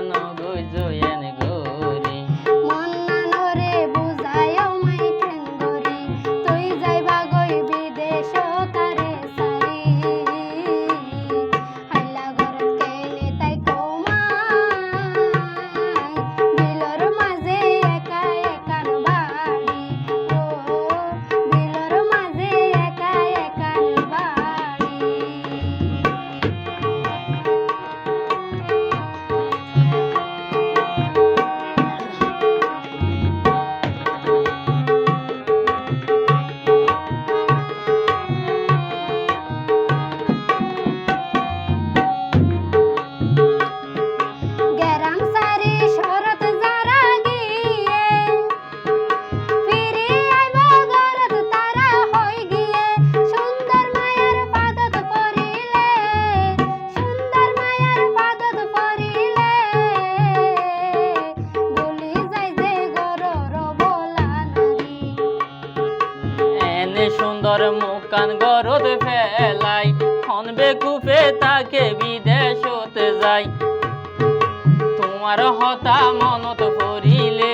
のグイズやねぐ তাতে সুন্দর মুখান গরদ ফেলাই খনবে বেকুপে তাকে বিদেশ হতে যাই। তোমার হতা মনত করিলে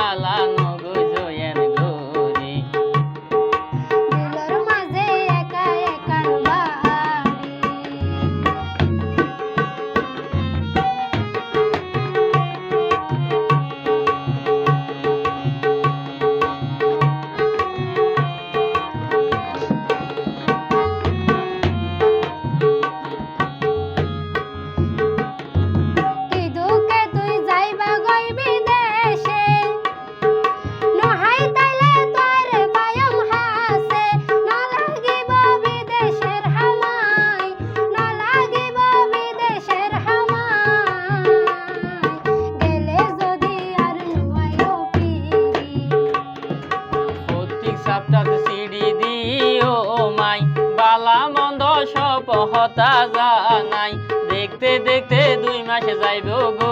la la la হতা জানাই। দেখতে দেখতে দুই মাসে যাইব গো।